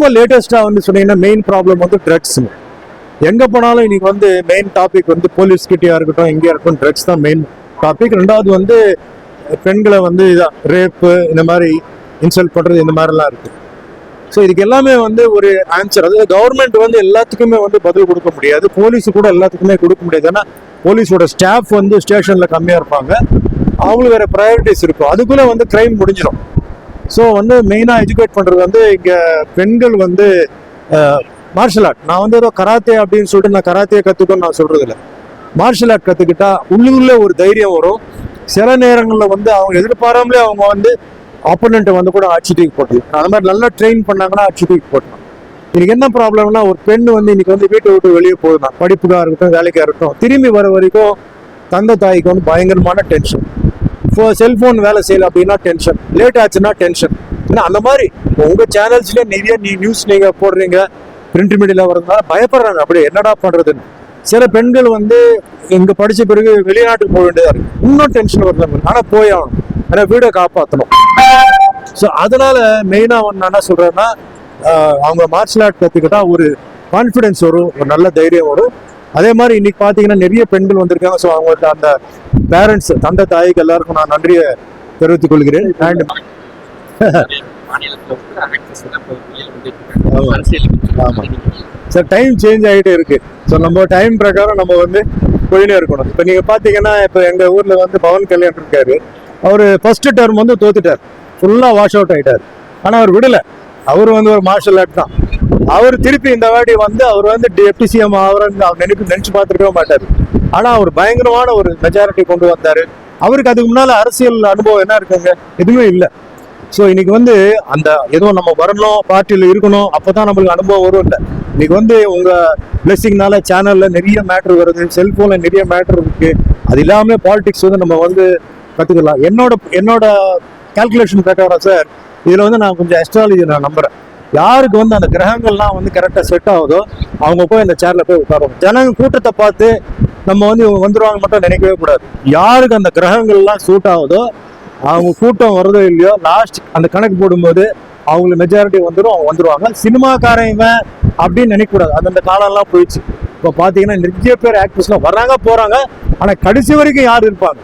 இப்போ லேட்டஸ்ட்டாக வந்து சொன்னீங்கன்னா மெயின் ப்ராப்ளம் வந்து ட்ரக்ஸ் எங்கே போனாலும் இன்னைக்கு வந்து மெயின் டாபிக் வந்து போலீஸ் கிட்டேயா இருக்கட்டும் எங்கேயா இருக்கட்டும் ட்ரக்ஸ் தான் மெயின் டாபிக் ரெண்டாவது வந்து பெண்களை வந்து இதான் ரேப்பு இந்த மாதிரி இன்சல்ட் பண்ணுறது இந்த மாதிரிலாம் இருக்குது ஸோ இதுக்கு எல்லாமே வந்து ஒரு ஆன்சர் அதாவது கவர்மெண்ட் வந்து எல்லாத்துக்குமே வந்து பதில் கொடுக்க முடியாது. போலீஸ் கூட எல்லாத்துக்குமே கொடுக்க முடியாது. ஏன்னா போலீஸோட ஸ்டாஃப் வந்து ஸ்டேஷனில் கம்மியாக இருப்பாங்க. அவங்களுக்கு வேறு ப்ரையாரிட்டிஸ் இருக்கும். அதுக்குள்ளே வந்து க்ரைம் முடிஞ்சிடும். ஸோ வந்து மெயினாக எஜுகேட் பண்ணுறது வந்து இங்கே பெண்கள் வந்து மார்ஷல் ஆர்ட் நான் வந்து ஏதோ கராத்தே அப்படின்னு சொல்லிட்டு நான் கராத்தே கற்றுக்கணும்னு நான் சொல்கிறது இல்லை மார்ஷல் ஆர்ட் கற்றுக்கிட்டா உள்ளூரில் ஒரு தைரியம் வரும். சில நேரங்களில் வந்து அவங்க எதிர்பாராமலே அவங்க வந்து ஆப்போனண்ட்டை வந்து கூட ஆட்சி தூக்கி போட்டுலாம் அந்த மாதிரி நல்லா ட்ரெயின் பண்ணாங்கன்னா ஆட்சி தூக்கி போட்டலாம் இன்னைக்கு என்ன ப்ராப்ளம்னா ஒரு பெண் வந்து இன்னைக்கு வந்து வீட்டை விட்டு வெளியே போகுதுனா படிப்புக்காக இருக்கட்டும் வேலைக்காக இருக்கட்டும் திரும்பி வர வரைக்கும் தந்தை தாய்க்கு வந்து பயங்கரமான டென்ஷன் இப்போ செல்போன் வேலை செய்யல அப்படின்னா டென்ஷன் லேட் ஆச்சுன்னா டென்ஷன் ஏன்னா அந்த மாதிரி இப்போ உங்க சேனல்ஸ்லயே நிறைய நீ நியூஸ் நீங்க போடுறீங்க பிரிண்ட் மீடியால வரதுனால பயப்படுறாங்க. அப்படியே என்னடா பண்றதுன்னு. சில பெண்கள் வந்து இங்க படிச்ச பிறகு வெளிநாட்டுக்கு போக வேண்டியதா இருக்கு. இன்னும் டென்ஷன் வருது அவங்களுக்கு. ஆனா போய் ஆகணும். ஏன்னா வீடை காப்பாற்றணும் ஸோ அதனால மெயினா ஒன்று என்ன சொல்றேன்னா அவங்க மார்ஷல் ஆர்ட் கற்றுக்கிட்டா ஒரு கான்ஃபிடென்ஸ் வரும் ஒரு நல்ல தைரியம் வரும். அதே மாதிரி இன்னைக்கு பார்த்தீங்கன்னா நிறைய பெண்கள் வந்திருக்காங்க. ஸோ அவங்களுக்கு அந்த பேரண்ட்ஸ் தந்தை தாய்க்கு எல்லாருக்கும் நான் நன்றியை தெரிவித்துக் கொள்கிறேன். அண்ட் சார் டைம் சேஞ்ச் ஆகிட்டே இருக்கு. ஸோ நம்ம டைம் பிரகாரம் நம்ம வந்து போயினே இருக்கணும். இப்போ நீங்கள் பார்த்தீங்கன்னா இப்போ எங்கள் ஊரில் வந்து பவன் கல்யாண் இருக்காரு. அவர் ஃபர்ஸ்ட் டேர்ம் வந்து தோத்துட்டார். ஃபுல்லாக வாஷ் அவுட் ஆகிட்டார் ஆனால் அவர் விடலை. அவர் வந்து ஒரு மார்ஷல் ஆர்ட் தான். அவர் திருப்பி இந்த வாட்டி வந்து அவர் வந்து டெப்டி சிஎம் அவர் அவர் நினைப்பு நினைச்சு பார்த்துருக்கவே மாட்டார். ஆனால் அவர் பயங்கரமான ஒரு மெஜாரிட்டி கொண்டு வந்தார். அவருக்கு அதுக்கு முன்னால் அரசியல் அனுபவம் என்ன இருக்குங்க? எதுவுமே இல்லை. ஸோ இன்னைக்கு வந்து அந்த எதுவும் நம்ம வரணும் பார்ட்டியில் இருக்கணும் அப்போ தான் நம்மளுக்கு அனுபவம் வரும் இல்லை. இன்னைக்கு வந்து உங்கள் பிளெஸிங்னால சேனலில் நிறைய மேட்ரு வருது செல்ஃபோனில் நிறைய மேட்ரு இருக்குது அது இல்லாமல் பாலிடிக்ஸ் வந்து நம்ம வந்து கற்றுக்கலாம் என்னோட என்னோட கால்குலேஷன் பிரகாரம் சார் இதில் வந்து நான் கொஞ்சம் அஸ்ட்ராலஜி நான் நம்புகிறேன் யாருக்கு வந்து அந்த கிரகங்கள்லாம் வந்து கரெக்டாக செட் ஆகுதோ அவங்க போய் அந்த சேரில் போய் உட்காருவாங்க. ஜனங்க கூட்டத்தை பார்த்து நம்ம வந்து இவங்க வந்துடுவாங்க மட்டும் நினைக்கவே கூடாது. யாருக்கு அந்த கிரகங்கள்லாம் சூட் ஆகுதோ அவங்க கூட்டம் வருதோ இல்லையோ லாஸ்ட் அந்த கணக்கு போடும்போது அவங்களுக்கு மெஜாரிட்டி வந்துடும் அவங்க வந்துடுவாங்க சினிமாக்காரன் இவன் அப்படின்னு நினைக்கக்கூடாது. அது அந்த காலம்லாம் போயிடுச்சு. இப்போ பார்த்தீங்கன்னா நிறைய பேர் ஆக்டர்ஸ்லாம் வர்றாங்க போகிறாங்க ஆனால் கடைசி வரைக்கும் யார் இருப்பாங்க?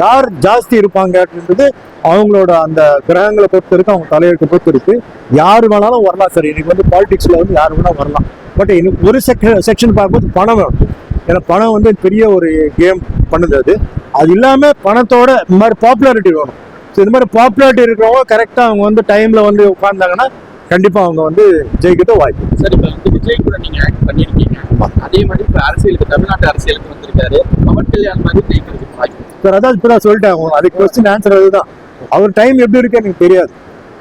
யார் ஜாஸ்தி இருப்பாங்க அப்படின்றது அவங்களோட அந்த கிரகங்களை பொறுத்து இருக்கு அவங்க தலையெழுத்தை பொறுத்து இருக்கு. யார் வேணாலும் வரலாம் சார். இன்னைக்கு வந்து பாலிடிக்ஸ்ல வந்து யார் வேணா வரலாம். பட் இன்னும் ஒரு செக்ஷன் செக்ஷன் பார்க்கும்போது பணம் வேணும். ஏன்னா பணம் வந்து பெரிய ஒரு கேம் பண்ணுது அது. அது இல்லாம பணத்தோட இந்த மாதிரி பாப்புலாரிட்டி வேணும். ஸோ இந்த மாதிரி பாப்புலாரிட்டி இருக்கிறவங்க கரெக்டா அவங்க வந்து டைம்ல வந்து உட்கார்ந்தாங்கன்னா கண்டிப்பா அவங்க வந்து ஜெயிக்கிட்ட வாய்ப்பு சார் இப்ப வந்து விஜய் கூட நீங்க ஆக்ட் பண்ணிருக்கீங்க. அதே மாதிரி இப்ப அரசியலுக்கு தமிழ்நாட்டு அரசியலுக்கு வந்திருக்காரு. பவன் கல்யாண் மாதிரி ஜெயிக்கிறதுக்கு வாய்ப்பு இருக்கு. சார் அதான் இப்போ சொல்லிட்டேன். அது அதுக்கு கொஸ்டின் ஆன்சர் அதுதான். அவர் டைம் எப்படி இருக்கு எனக்கு தெரியாது.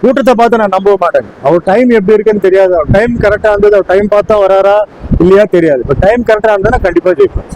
கூட்டத்தை பார்த்து நான் நம்ப மாட்டேன். அவர் டைம் எப்படி இருக்குன்னு தெரியாது. அவர் டைம் கரெக்டா இருந்தது அவர் டைம் பார்த்தா வராரா இல்லையா தெரியாது. இப்போ டைம் கரெக்டா இருந்தால் கண்டிப்பா ஜெயிப்பேன்.